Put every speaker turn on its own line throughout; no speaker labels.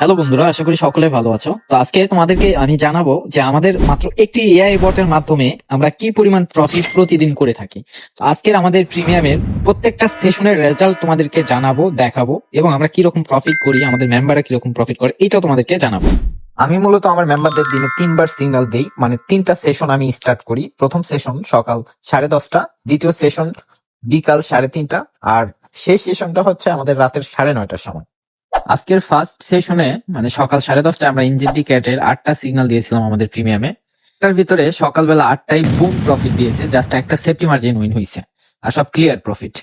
Hello বন্ধুরা, আশা করি সকলে ভালো আছো। তো আজকে তোমাদেরকে আমি জানাব যে আমাদের মাত্র একটি এআই বটের মাধ্যমে আমরা কি পরিমাণ প্রফিট প্রতিদিন করে থাকি। তো আজকের আমাদের প্রিমিয়ামের প্রত্যেকটা সেশনের রেজাল্ট তোমাদেরকে জানাব, দেখাবো এবং আমরা কি রকম প্রফিট করি, আমাদের মেম্বাররা কীরকম প্রফিট করে এটাও তোমাদেরকে জানাব। আমি মূলত আমার মেম্বারদের দিনে তিনবার সিগন্যাল দেই মানে তিনটা সেশন আমি স্টার্ট করি। প্রথম সেশন সকাল সাড়ে দশটা, দ্বিতীয় সেশন বিকাল সাড়ে তিনটা, আর শেষ সেশনটা হচ্ছে আমাদের রাতের সাড়ে নয়টার সময়। আজকের ফার্স্ট সেশনে মানে সকাল সাড়ে দশটায় আমরা ইনজেন্ডিকেটের আটটা সিগন্যাল দিয়েছিলাম আমাদের প্রিমিয়ামে তার ভিতরে সকালবেলা আটটাই বুম প্রফিট দিয়েছে জাস্ট একটা সেফটি মার্জিন উইন হয়েছে আর সব ক্লিয়ার প্রফিট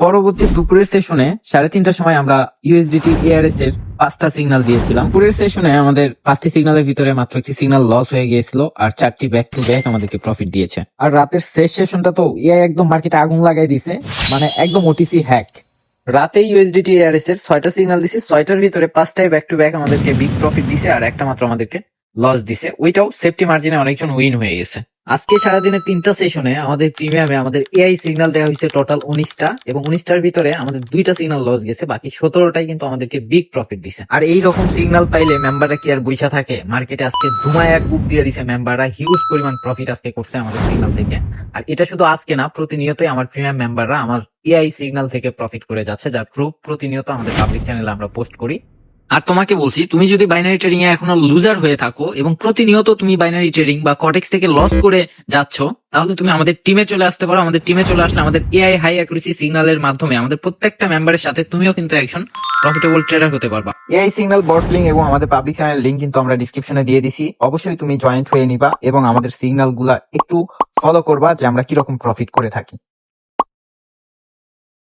পরবর্তী দুপুরের সেশনে সাড়ে তিনটার সময় আমরা ইউএসডিটি এআরএস এর পাঁচটা সিগন্যাল দিয়েছিলাম। দুপুরের সেশনে আমাদের পাঁচটি সিগন্যালের ভিতরে মাত্র একটি সিগন্যাল লস হয়ে গিয়েছিল, আর চারটি ব্যাক টু ব্যাক আমাদেরকে প্রফিট দিয়েছে। আর রাতের শেষ সেশনটা তো এআই একদম মার্কেটে আগুন লাগাই দিয়েছে মানে একদম ওটিসি হ্যাক রাতে ইউএসডিটি এআরএস এর ছয়টা সিগনাল দিছে, ছয়টার ভিতরে পাঁচটাই ব্যাক টু ব্যাক আমাদেরকে বিগ প্রফিট দিছে আর একটা মাত্র আমাদেরকে লস দিছে। ওইটাও সেফটি মার্জিনে অনেকজন উইন হয়ে গেছে। আজকে সারাদিনে তিনটা সেশনে আমাদের প্রিমিয়ামে আমাদের এআই সিগন্যাল দেওয়া হয়েছে টোটাল উনিশটা এবং উনিশটার ভিতরে আমাদের দুইটা সিগন্যাল লস গেছে, বাকি সতেরোটাই কিন্তু আমাদেরকে বিগ প্রফিট দিছে। আর এই রকম সিগন্যাল পাইলে মেম্বাররা কি আর বইসা থাকে? মার্কেটে আজকে ধুমায় কূপ দিয়ে দিছে মেম্বাররা হিউজ পরিমাণ প্রফিট আজকে করছে আমাদের সিগন্যাল থেকে। আর এটা শুধু আজকে না, প্রতিনিয়তই আমার প্রিমিয়াম মেম্বাররা আমার এআই সিগন্যাল থেকে প্রফিট করে যাচ্ছে, যার প্রুফ প্রতিনিয়ত আমাদের পাবলিক চ্যানেলে আমরা পোস্ট করি। আর তোমাকে বলছি, তুমি যদি বাইনারি ট্রেডিং এ এখনও লুজার হয়ে থাকো এবং প্রতিনিয়ত তুমি বাইনারি ট্রেডিং বা কটেক্স থেকে লস করে যাচ্ছ, তাহলে তুমি আমাদের টিমে চলে আসতে পারো। আমাদের টিমে চলে আসলে আমাদের এআই হাই অ্যাকুরেসি সিগন্যালের মাধ্যমে আমাদের প্রত্যেকটা মেম্বারের সাথে তুমিও কিন্তু একজন প্রফিটেবল ট্রেডার হতে পারবা। এআই সিগন্যাল বট লিঙ্ক এবং আমাদের পাবলিক চ্যানেল লিঙ্ক কিন্তু আমরা ডিসক্রিপশনে দিয়ে দিছি। অবশ্যই তুমি জয়েন্ট হয়ে নিবা এবং আমাদের সিগন্যালগুলা একটু ফলো করবা যে আমরা কীরকম প্রফিট করে থাকি।